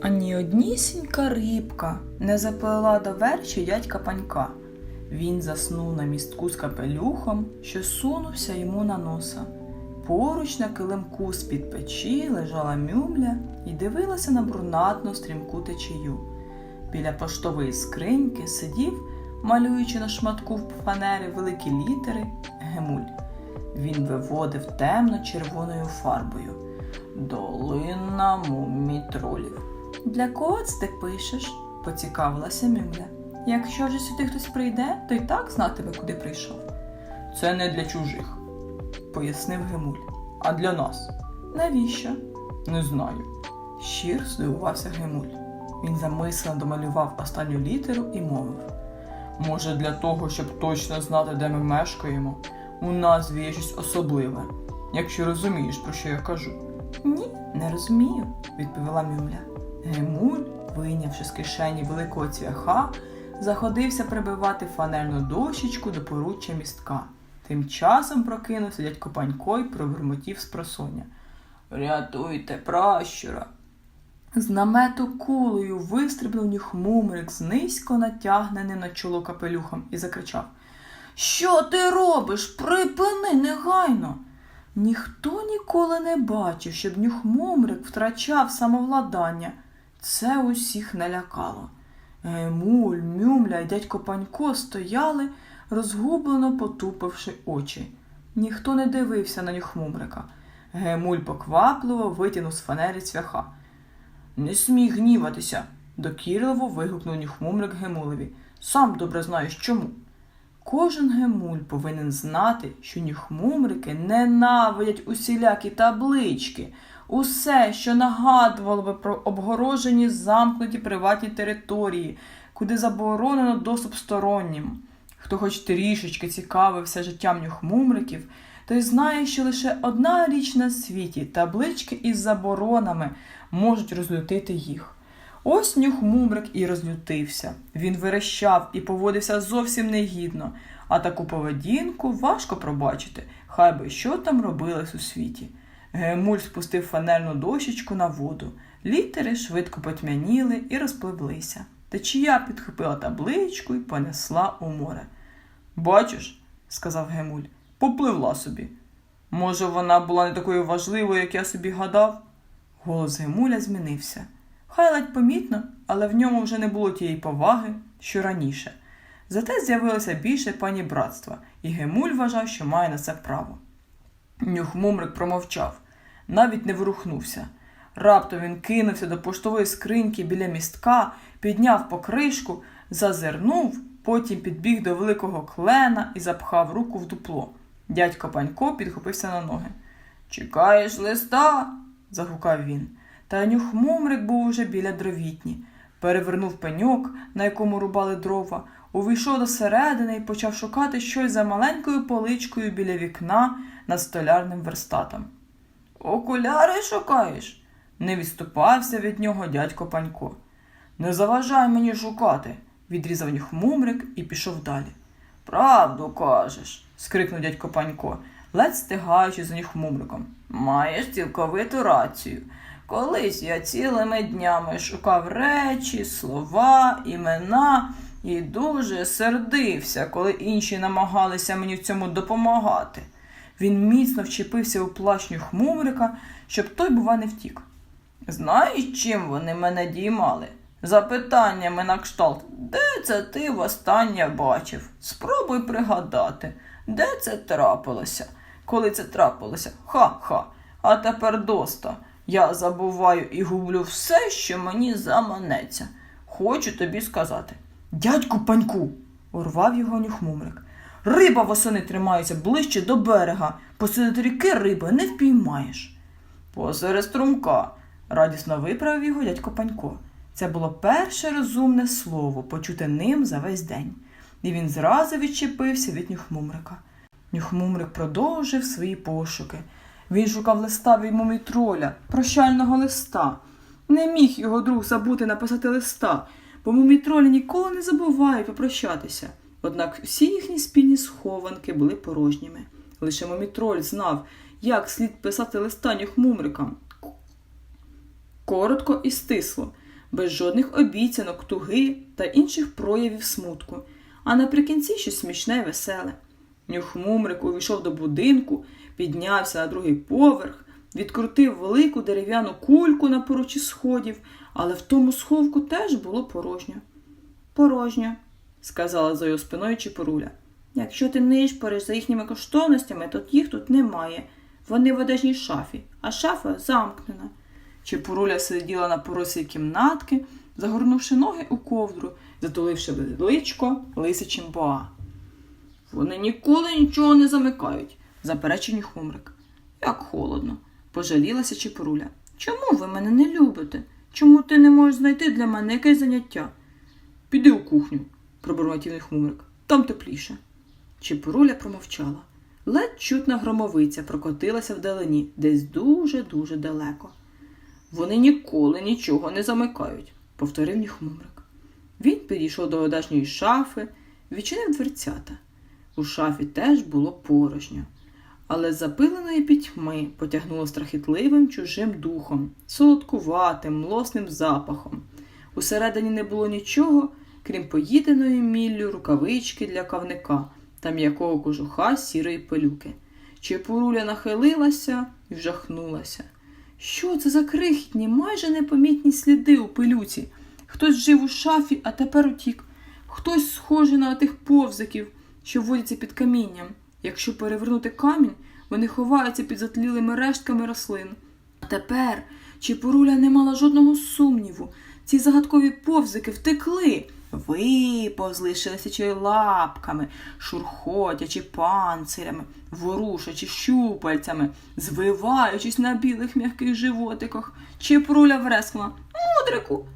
Ані однісінька рибка не заплила до верчі дядька панька. Він заснув на містку з капелюхом, що сунувся йому на носа. Поруч на килимку з-під печі лежала мюмля і дивилася на брунатну стрімку течію. Біля поштової скриньки сидів, малюючи на шматку в фанери великі літери, гемуль. Він виводив темно-червоною фарбою. Долина мумітролів. Для кого це ти пишеш? поцікавилася Мюмля. Якщо вже сюди хтось прийде, то й так знатиме, куди прийшов. Це не для чужих, пояснив Гемуль. А для нас. Навіщо? Не знаю. Щир здивувався Гемуль. Він замислено домалював останню літеру і мовив. Може, для того, щоб точно знати, де ми мешкаємо, у назві є щось особливе, якщо розумієш, про що я кажу. Ні, не розумію, відповіла Мюмля. Гемуль, вийнявши з кишені великого цвяха, заходився прибивати фанерну дощечку до поруччя містка. Тим часом прокинувся дядько Панько й пробурмотів з просоння. Рятуйте, пращура. З намету кулею вистрибнув нюхмумрик з низько натягненим на чоло капелюхом і закричав Що ти робиш? Припини негайно. Ніхто ніколи не бачив, щоб нюхмумрик втрачав самовладання. Це усіх налякало. Гемуль, мюмля й дядько Панько стояли, розгублено потупивши очі. Ніхто не дивився на нюхмумрика. Гемуль поквапливо витягнув з фанери цвяха. Не смій гніватися, докірливо вигукнув нюхмумрик Гемулеві. Сам добре знаєш чому. Кожен гемуль повинен знати, що нюхмумрики ненавидять усілякі таблички, усе, що нагадувало би про обгорожені замкнуті приватні території, куди заборонено доступ стороннім. Хто хоч трішечки цікавився життям нюхмумриків, той знає, що лише одна річ на світі таблички із заборонами можуть розлютити їх. Ось нюхмумрик і розлютився. Він верещав і поводився зовсім негідно, а таку поведінку важко пробачити, хай би що там робилось у світі. Гемуль спустив фанерну дощечку на воду. Літери швидко потьмяніли і розпливлися. Течія підхопила табличку і понесла у море. Бачиш, сказав Гемуль, попливла собі. Може, вона була не такою важливою, як я собі гадав? Голос Гемуля змінився. Хай ледь помітно, але в ньому вже не було тієї поваги, що раніше. Зате з'явилося більше пані братства, і Гемуль вважав, що має на це право. Нюхмумрик промовчав, навіть не ворухнувся. Раптом він кинувся до поштової скриньки біля містка, підняв покришку, зазирнув, потім підбіг до великого клена і запхав руку в дупло. Дядько Панько підхопився на ноги. Чекаєш листа? загукав він. Та нюхмумрик був уже біля дровітні. Перевернув пеньок, на якому рубали дрова, увійшов до середини і почав шукати щось за маленькою поличкою біля вікна над столярним верстатом. Окуляри шукаєш? не відступався від нього дядько Панько. Не заважай мені шукати, відрізав нюхмумрик і пішов далі. Правду кажеш, скрикнув дядько Панько, ледь стигаючи за нюхмумриком. Маєш цілковиту рацію. Колись я цілими днями шукав речі, слова, імена і дуже сердився, коли інші намагалися мені в цьому допомагати. Він міцно вчепився у плащню хмумрика, щоб той, бува, не втік. Знаєш, чим вони мене діймали? Запитаннями на кшталт, де це ти востаннє бачив? Спробуй пригадати, де це трапилося? Коли це трапилося? Ха-ха. А тепер доста. Я забуваю і гублю все, що мені заманеться. Хочу тобі сказати. Дядьку паньку, урвав його нюхмумрик. Риба восени тримається ближче до берега. Посеред ріки риби не впіймаєш. Посеред струмка, радісно виправив його дядько Панько. Це було перше розумне слово, почуте ним за весь день. І він зразу відчепився від нюхмумрика. Нюхмумрик продовжив свої пошуки. Він шукав листа від мумітроля, прощального листа. Не міг його друг забути написати листа, бо мумітролі ніколи не забувають попрощатися. Однак всі їхні спільні схованки були порожніми. Лише мумітроль знав, як слід писати листа нюхмумрикам. Коротко і стисло. без жодних обіцянок, туги та інших проявів смутку, а наприкінці щось смішне й веселе. Нюхмумрик увійшов до будинку, піднявся на другий поверх, відкрутив велику дерев'яну кульку на поручі сходів, але в тому сховку теж було порожньо. Порожньо, сказала за його спиною Чепуруля. Якщо ти нишпориш за їхніми коштовностями, то їх тут немає. Вони в одежній шафі, а шафа замкнена. Чепуруля сиділа на поросі кімнатки, загорнувши ноги у ковдру, затуливши личко лисичим боа. Вони ніколи нічого не замикають, заперечив хумрик. Як холодно, пожалілася Чепуруля. Чому ви мене не любите? Чому ти не можеш знайти для мене якесь заняття? Піди у кухню, пробормотів хмурик. Там тепліше. Чепуруля промовчала. Ледь чутна громовиця прокотилася вдалині, десь дуже-дуже далеко. Вони ніколи нічого не замикають, повторив ніхмурик. Він підійшов до одежньої шафи, відчинив дверцята. У шафі теж було порожньо, але запиленої пітьми потягнуло страхітливим чужим духом, солодкуватим, млосним запахом. Усередині не було нічого, крім поїденої міллю рукавички для кавника та м'якого кожуха сірої пилюки. Чепуруля нахилилася і вжахнулася. Що це за крихітні, майже непомітні сліди у пилюці? Хтось жив у шафі, а тепер утік. Хтось схожий на тих повзиків, що водяться під камінням. Якщо перевернути камінь, вони ховаються під затлілими рештками рослин. А тепер Чепуруля не мала жодного сумніву. Ці загадкові повзики втекли. Виповзли шелестячи лапками, шурхотячи панцирями, ворушачи щупальцями, звиваючись на білих м'яких животиках, Чепуруля врескла Мудрику.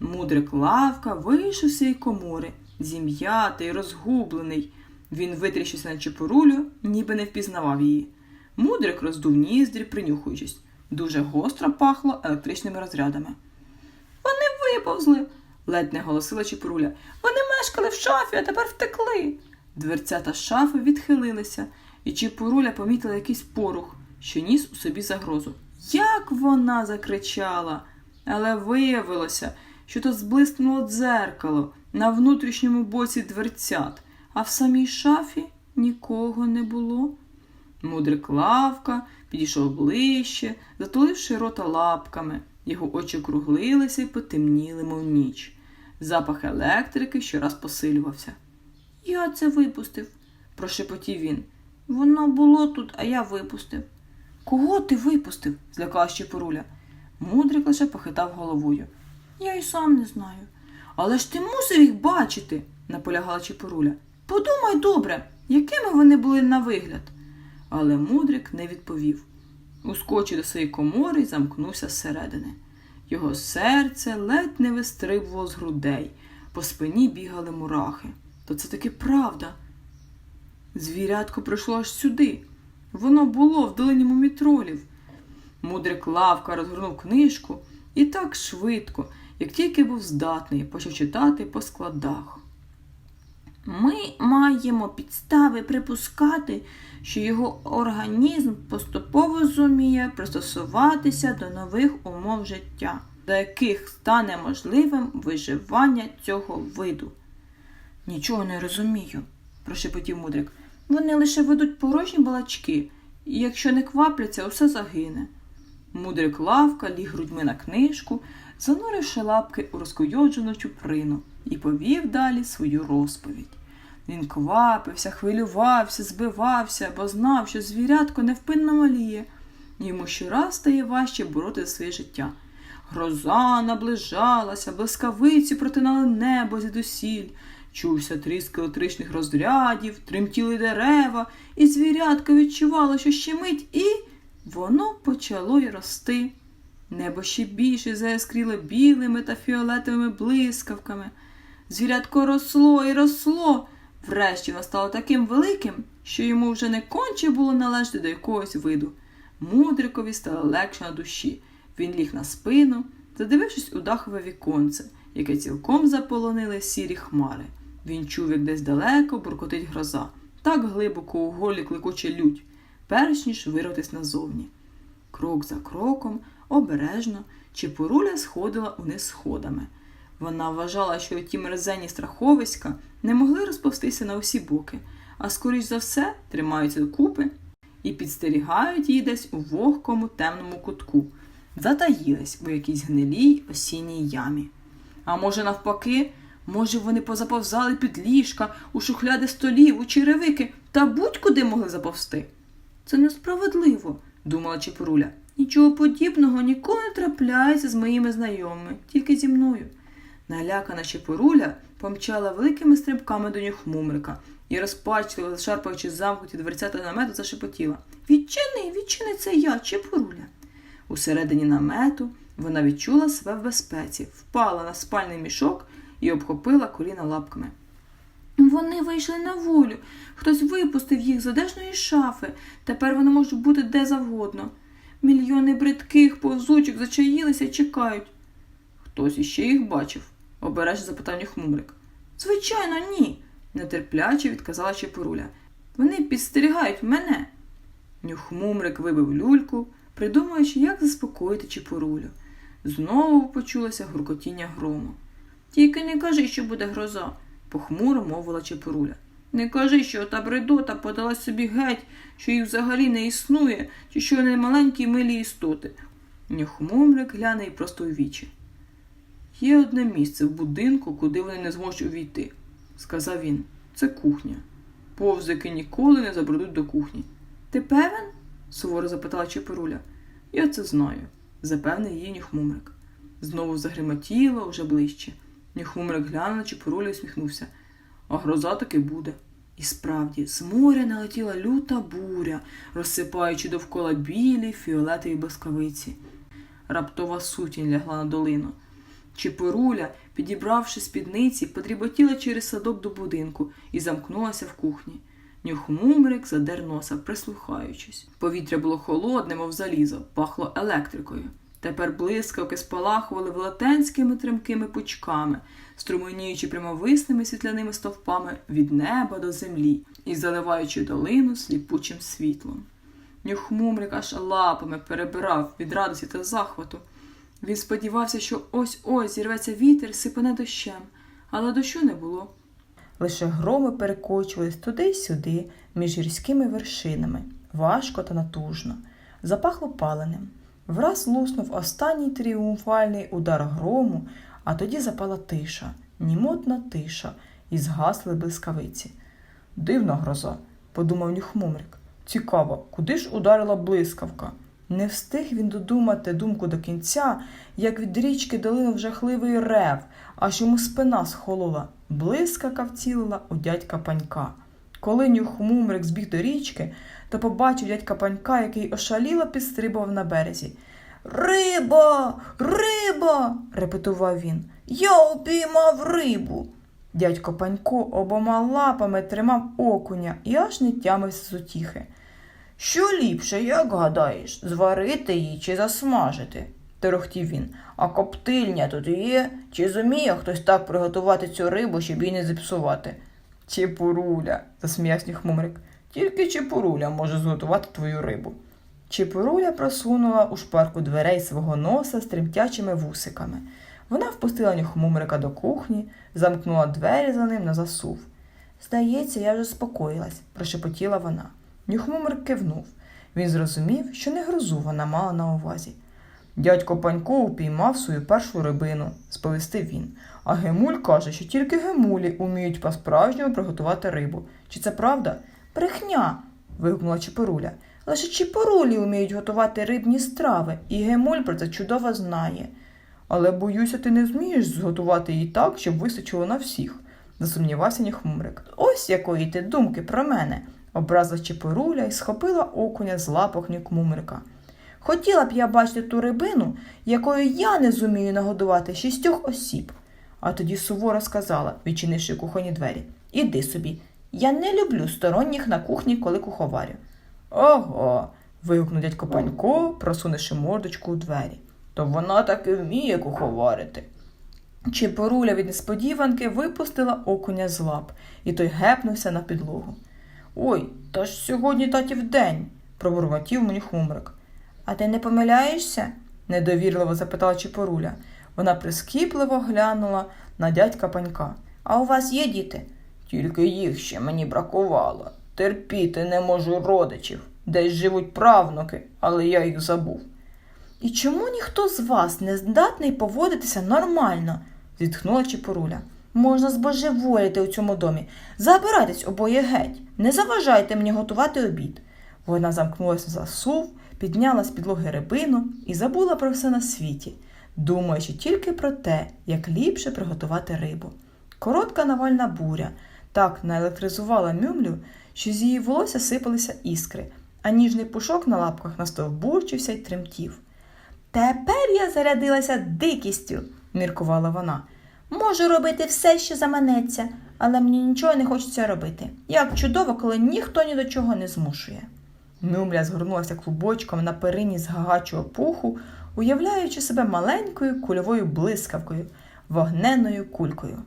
Мудрик лавка вийшов з цієї комори, зім'ятий, розгублений. Він витріщився на чепурулю, ніби не впізнавав її. Мудрик роздув ніздрі, принюхуючись. Дуже гостро пахло електричними розрядами. Вони виповзли, ледь не голосила чепуруля. Вони мешкали в шафі, а тепер втекли. Дверцята шафи відхилилися, і чепуруля помітила якийсь порух, що ніс у собі загрозу. Як вона закричала! Але виявилося, що то зблиснуло дзеркало на внутрішньому боці дверцят, а в самій шафі нікого не було. Мудрик лавка підійшов ближче, затуливши рота лапками. Його очі округлилися і потемніли, мов ніч. Запах електрики щораз посилювався. Я це випустив, прошепотів він. Воно було тут, а я випустив. Кого ти випустив? злякалась Чепуруля. Мудрик лише похитав головою. Я й сам не знаю. Але ж ти мусив їх бачити, наполягала Чепуруля. Подумай добре, якими вони були на вигляд. Але мудрик не відповів. Ускочив до своєї комори і замкнувся зсередини. Його серце ледь не вистрибувало з грудей, по спині бігали мурахи. То це таки правда. Звірятко прийшло аж сюди. Воно було в долині мумітролів. Мудрик лавка розгорнув книжку і так швидко, як тільки був здатний, почав читати по складах. Ми маємо підстави припускати, що його організм поступово зуміє пристосуватися до нових умов життя, до яких стане можливим виживання цього виду. Нічого не розумію, прошепотів мудрик. Вони лише ведуть порожні балачки, і якщо не квапляться, усе загине. Мудрик лавка ліг грудьми на книжку, зануривши лапки у розкуйоджену чуприну, і повів далі свою розповідь. Він квапився, хвилювався, збивався, бо знав, що звірятко невпинно маліє. Йому щораз стає важче бороти за своє життя. Гроза наближалася, блискавиці протинали небо звідусіль. Чувся тріск електричних розрядів, тремтіли дерева, і звірятко відчувало, що ще мить, і воно почало й рости. Небо ще більше заяскріло білими та фіолетовими блискавками. Звірятко росло і росло. Врешті воно стало таким великим, що йому вже не конче було належати до якогось виду. Мудрикові стало легше на душі. Він ліг на спину, задивившись у дахове віконце, яке цілком заполонили сірі хмари. Він чув, як десь далеко буркотить гроза, так глибоко у голі кликоче лють, перш ніж вирватись назовні. Крок за кроком, обережно, Чепуруля сходила униз сходами. Вона вважала, що ті мерзенні страховиська не могли розповстися на усі боки, а скоріш за все тримаються докупи і підстерігають її десь у вогкому темному кутку, затаїлись у якійсь гнилій осінній ямі. А може, навпаки, може, вони позаповзали під ліжка, у шухляди столів, у черевики та будь-куди могли заповзти. Це несправедливо, думала Чепуруля. Нічого подібного ніколи не трапляється з моїми знайомими, тільки зі мною. Налякана Чепуруля помчала великими стрибками до ніг Мумрика і, розпачливо зашарпаючи замкнуті дверцята намету, зашепотіла Відчини, відчини, це я, Чепуруля. Усередині намету вона відчула себе в безпеці, впала на спальний мішок і обхопила коліна лапками. Вони вийшли на волю. Хтось випустив їх з одежної шафи. Тепер вони можуть бути де завгодно. Мільйони бридких повзучок зачаїлися і чекають. Хтось іще їх бачив, обережно запитав Нюхмумрик. Звичайно, ні, нетерпляче відказала Чепуруля. Вони підстерігають мене. Нюхмумрик вибив люльку, придумуючи, як заспокоїти Чепурулю. Знову почулося гуркотіння грому. Тільки не кажи, що буде гроза, похмуро мовила Чепуруля. Не кажи, що та бредота подалась собі геть, що їх взагалі не існує, чи що вони маленькі милі істоти. Нюхмумрик гляне й просто у вічі. Є одне місце в будинку, куди вони не зможуть увійти, сказав він. Це кухня. Повзики ніколи не забредуть до кухні. Ти певен? суворо запитала Чепуруля. Я це знаю, запевнив її Нюхмумрик. Знову загримотіло вже ближче. Нюхмумрик глянув на Чепурулю і усміхнувся. А гроза таки буде. І справді, з моря налетіла люта буря, розсипаючи довкола білі фіолетові блискавиці. Раптова сутінь лягла на долину. Чепуруля, підібравши спідниці, подріботіла через садок до будинку і замкнулася в кухні. Нюхмумрик задер носа, прислухаючись. Повітря було холодне, мов залізо, пахло електрикою. Тепер блискавки спалахували велетенськими тремкими пучками, струменіючи прямовисними світляними стовпами від неба до землі і заливаючи долину сліпучим світлом. Нюхмумрик аж лапами перебирав від радості та захвату. Він сподівався, що ось ось зірветься вітер, сипане дощем, але дощу не було. Лише громи перекочувались туди й сюди, між гірськими вершинами, важко та натужно, запахло паленим. Враз луснув останній тріумфальний удар грому, а тоді запала тиша, німотна тиша, і згасли блискавиці. Дивна гроза, подумав Нюхмумрик. Цікаво, куди ж ударила блискавка? Не встиг він додумати думку до кінця, як від річки долинув жахливий рев, аж йому спина схолола. Блискавка вцілила у дядька панька. Коли Нюхмумрик збіг до річки, то побачив дядька панька, який ошаліло підстрибував на березі. Риба, риба, репетував він. Я упіймав рибу. Дядько Панько обома лапами тримав окуня і аж не тямився з утіхи. Що ліпше, як гадаєш, зварити її чи засмажити? торохтів він. А коптильня тут є? Чи зуміє хтось так приготувати цю рибу, щоб її не зіпсувати? Чепуруля, засміявся хмумрик. Тільки Чепуруля може зготувати твою рибу. Чепуруля просунула у шпарку дверей свого носа з тремтячими вусиками. Вона впустила нюхмумрика до кухні, замкнула двері за ним на засув. Здається, я вже спокоїлась, прошепотіла вона. Нюхмумрик кивнув. Він зрозумів, що не грозу вона мала на увазі. Дядько Панько упіймав свою першу рибину, сповістив він. А Гемуль каже, що тільки гемулі уміють по-справжньому приготувати рибу. Чи це правда? Брехня. вигукнула Чепоруля. Лише Чепорулі вміють готувати рибні страви, і Гемуль про це чудово знає. Але боюся, ти не змієш зготувати її так, щоб вистачило на всіх, засумнівався Ніхмурик. Ось якої ти думки про мене, образила Чепоруля і схопила окуня з лапок Нікмумрика. Хотіла б я бачити ту рибину, якою я не зумію нагодувати шістьох осіб. А тоді суворо сказала, відчинивши кухонні двері. Іди собі. Я не люблю сторонніх на кухні, коли куховарю. Ого. вигукнув дядько Панько, просунувши мордочку у двері. То вона таки вміє куховарити. Чепоруля від несподіванки випустила окуня з лап, і той гепнувся на підлогу. Ой, та ж сьогодні татів день, пробурмотів мені хмумрик. а ти не помиляєшся? недовірливо запитала Чепоруля. Вона прискіпливо глянула на дядька панька. А у вас є діти? Тільки їх ще мені бракувало. Терпіти не можу родичів. Десь живуть правнуки, але я їх забув. І чому ніхто з вас не здатний поводитися нормально? зітхнула Чепоруля. Можна збожеволіти у цьому домі. Забирайтесь обоє геть. Не заважайте мені готувати обід. Вона замкнулася в засув, підняла з підлоги рибину і забула про все на світі, думаючи тільки про те, як ліпше приготувати рибу. Коротка навальна буря так наелектризувала мюмлю, що з її волосся сипалися іскри, а ніжний пушок на лапках настовбурчився й тремтів. Тепер я зарядилася дикістю, міркувала вона. Можу робити все, що заманеться, але мені нічого не хочеться робити. Як чудово, коли ніхто ні до чого не змушує. Мюмля згорнулася клубочком на перині з гагачого пуху, уявляючи себе маленькою кульовою блискавкою, вогненною кулькою.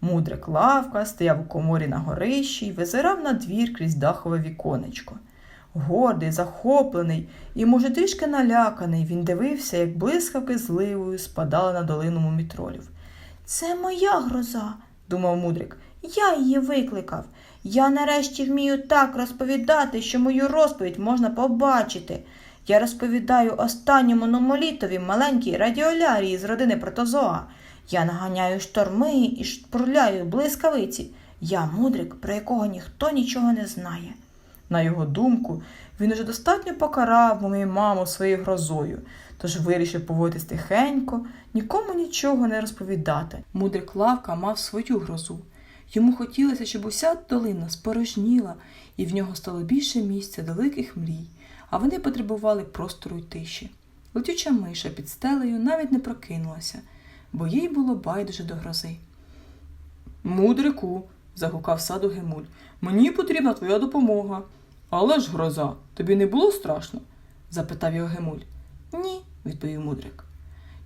Мудрик лавка стояв у коморі на горищі й визирав на двір крізь дахове віконечко. Гордий, захоплений і, може, трішки наляканий, він дивився, як блискавки зливою спадали на долину мумітролів. Це моя гроза, думав мудрик. Я її викликав. Я нарешті вмію так розповідати, що мою розповідь можна побачити. Я розповідаю останньому номолітові маленькій радіолярії з родини протозоа. Я наганяю шторми і шпурляю блискавиці. Я мудрик, про якого ніхто нічого не знає. На його думку, він уже достатньо покарав мою маму своєю грозою, тож вирішив поводитись тихенько, нікому нічого не розповідати. Мудрик Лавка мав свою грозу. Йому хотілося, щоб уся долина спорожніла, і в нього стало більше місця великих мрій, а вони потребували простору й тиші. Летюча миша під стелею навіть не прокинулася, бо їй було байдуже до грози. Мудрику, загукав саду Гемуль, мені потрібна твоя допомога. Але ж гроза, тобі не було страшно? запитав його Гемуль. Ні, відповів мудрик.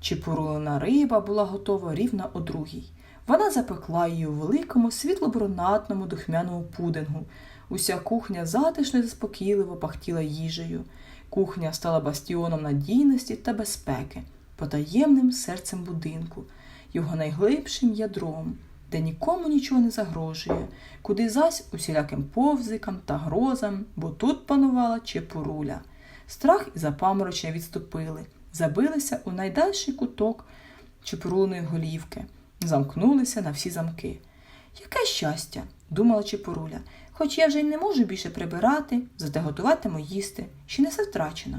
Чепурулина риба була готова рівно о другій. Вона запекла її у великому світло-брунатному духмяному пудингу. Уся кухня затишно і заспокійливо пахтіла їжею. Кухня стала бастіоном надійності та безпеки, потаємним серцем будинку, його найглибшим ядром, де нікому нічого не загрожує, куди зась усіляким повзикам та грозам, бо тут панувала чепуруля. Страх і запаморочення відступили, забилися у найдальший куток чепурулиної голівки, замкнулися на всі замки. Яке щастя, думала Чепуруля, хоч я вже й не можу більше прибирати, зате готуватиму їсти, ще не все втрачено.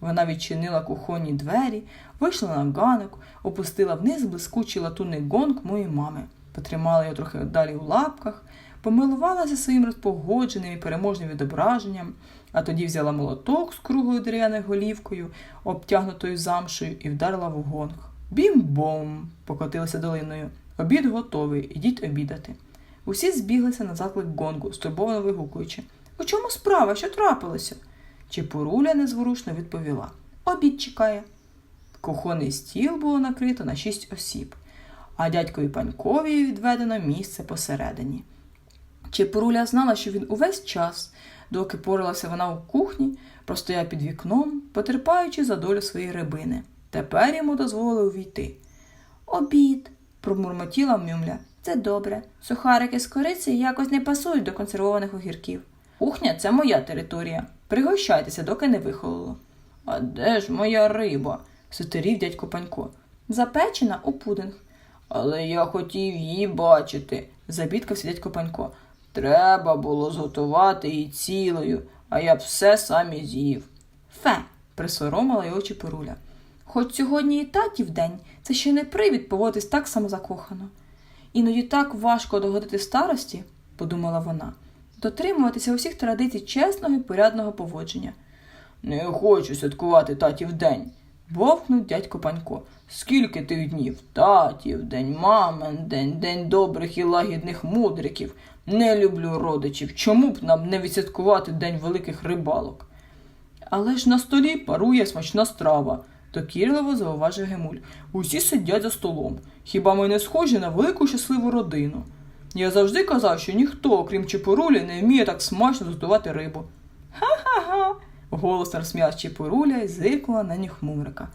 Вона відчинила кухонні двері, вийшла на ганок, опустила вниз блискучий латунний гонг моєї мами, потримала його трохи далі у лапках, помилувалася своїм розпогодженим і переможним відображенням, а тоді взяла молоток з круглою дерев'яною голівкою, обтягнутою замшею, і вдарила в гонг. Бім-бом! покотилася долиною. Обід готовий, ідіть обідати. Усі збіглися на заклик гонгу, стурбовано вигукуючи. У чому справа? Що трапилося? Чепуруля незворушно відповіла. Обід чекає. Кухонний стіл було накрито на шість осіб, а дядькові панькові відведено місце посередині. Чепуруля знала, що він увесь час, доки поралася вона у кухні, простояв під вікном, потерпаючи за долю своєї рибини. Тепер йому дозволили увійти. Обід, промурмотіла мюмля. Це добре. Сухарики з кориці якось не пасують до консервованих огірків. Кухня це моя територія. Пригощайтеся, доки не вихололо. А де ж моя риба? сутерів дядько Панько. Запечена у пудинг. Але я хотів її бачити, забідкався дядько Панько. Треба було зготувати її цілою, а я б все сам і з'їв. Фе, присоромила його Чепуруля. Хоч сьогодні і татів день, це ще не привід поводитись так самозакохано. Іноді так важко догодити старості, подумала вона, дотримуватися усіх традицій чесного і порядного поводження. Не хочу святкувати татів день, вовкнув дядько Панько. Скільки тих днів? Татів день, мамин день, день добрих і лагідних мудриків. Не люблю родичів. Чому б нам не відсвяткувати день великих рибалок? Але ж на столі парує смачна страва, докірливо зауважив Гемуль. Усі сидять за столом. Хіба ми не схожі на велику щасливу родину? Я завжди казав, що ніхто, окрім Чепурулі, не вміє так смачно готувати рибу. Ха-ха-ха. Голосно розсміялась Чіпуруля і зиркнула на нюхмурика.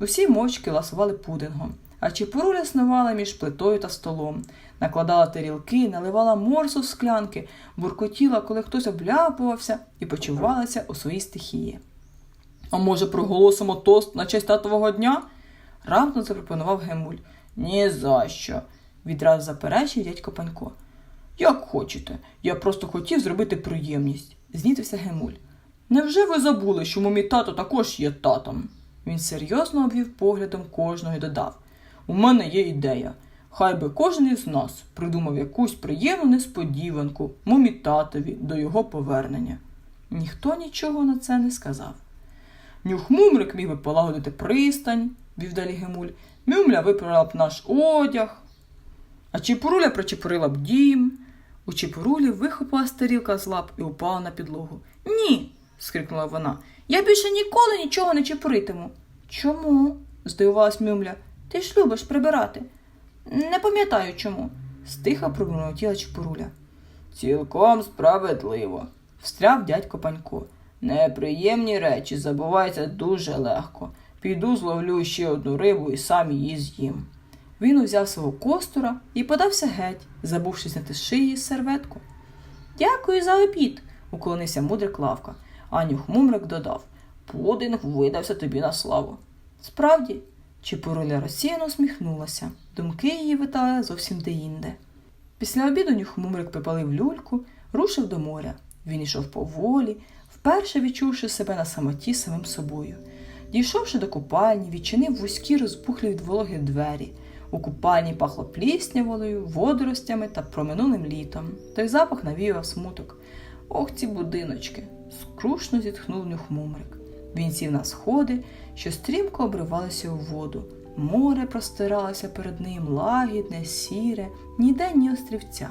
Усі мовчки ласували пудингом, а Чіпуруля снувала між плитою та столом, накладала тарілки, наливала морсу в склянки, буркотіла, коли хтось обляпувався і почувалася у своїй стихії. А може, проголосимо тост на честь татового дня? раптом запропонував Гемуль. Ні за що, відразу заперечив дядько Панько. Як хочете, я просто хотів зробити приємність, знітився Гемуль. Невже ви забули, що мій тато також є татом? Він серйозно обвів поглядом кожного і додав: У мене є ідея. Хай би кожен із нас придумав якусь приємну несподіванку мумі татові до його повернення. Ніхто нічого на це не сказав. Нюхмумрик міг би полагодити пристань, вів далі Гемуль, Мюмля випрала б наш одяг, а Чіпуруля причепурила б дім. У Чіпурулі вихопила тарілка з лап і упала на підлогу. Ні. Скрикнула вона. Я більше ніколи нічого не чепуритиму. Чому? здивувалась Мюмля. Ти ж любиш прибирати. Не пам'ятаю чому. стиха пробурмотіла Чепуруля. Цілком справедливо, встряв дядько Панько. Неприємні речі забуваються дуже легко. Піду зловлю ще одну рибу і сам її з'їм. Він узяв свого костура і подався геть, забувши зняти з шиї серветку. Дякую за обід, уклонився мудрик лавка. А нюхмумрик додав Пудинг видався тобі на славу. Справді, Чепуруля розсіяно усміхнулася. Думки її витали зовсім деінде. Після обіду нюхмумрик припалив люльку, рушив до моря. Він йшов поволі, вперше відчувши себе на самоті самим собою. Дійшовши до купальні, відчинив вузькі розпухлі від вологи двері. У купальні пахло пліснявою, водоростями та проминулим літом. Той запах навіював смуток. Ох, ці будиночки. Скрушно зітхнув нюхмумрик. Він сів на сходи, що стрімко обривалися у воду. Море простиралося перед ним лагідне, сіре, ніде ні острівця.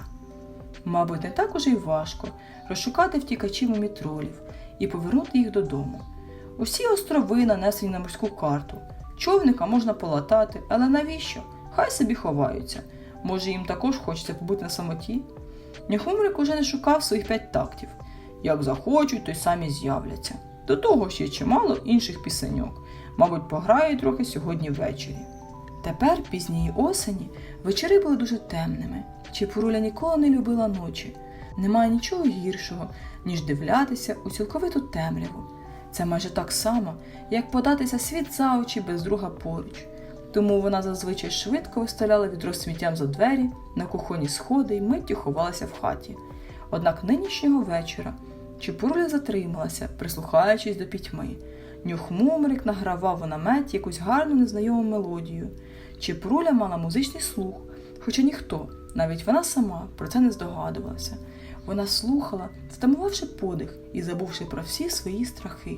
Мабуть, не так уже й важко розшукати втікачів мумітролів і повернути їх додому. Усі острови нанесені на морську карту. Човника можна полатати, але навіщо? Хай собі ховаються. Може, їм також хочеться побути на самоті? Нюхмурик уже не шукав своїх п'ять тактів. Як захочуть, то й самі з'являться. До того є чимало інших пісеньок. Мабуть, пограю трохи сьогодні ввечері. Тепер, пізньої осені, вечори були дуже темними. Чепуруля ніколи не любила ночі. Немає нічого гіршого, ніж дивлятися у цілковиту темряву. Це майже так само, як податися світ за очі без друга поруч. Тому вона зазвичай швидко виставляла відро сміттям за двері, на кухонні сходи й миттю ховалася в хаті. Однак нинішнього вечора Чепуруля затрималася, прислухаючись до пітьми. Нюхмумрик награвав у наметі якусь гарну незнайому мелодію. Чепуруля мала музичний слух, хоча ніхто, навіть вона сама, про це не здогадувалася. Вона слухала, втамувавши подих і забувши про всі свої страхи.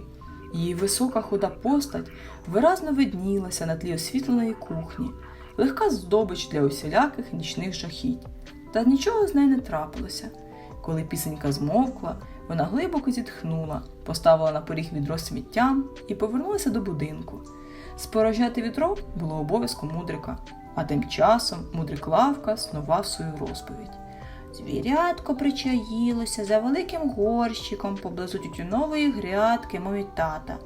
Її висока худа постать виразно виднілася на тлі освітленої кухні, легка здобич для усіляких нічних жахіть. Та нічого з нею не трапилося. Коли пісенька змовкла, вона глибоко зітхнула, поставила на поріг відро з сміттям і повернулася до будинку. Спорожняти відро було обов'язком мудрика, а тим часом мудрик лавка снував свою розповідь. Звірятко причаїлося за великим горщиком поблизу тютюнової грядки мові тата.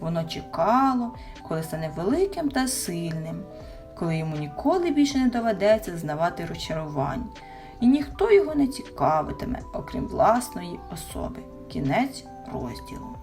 Воно чекало, коли стане великим та сильним, коли йому ніколи більше не доведеться знавати розчарувань, і ніхто його не цікавитиме, окрім власної особи. Кінець розділу.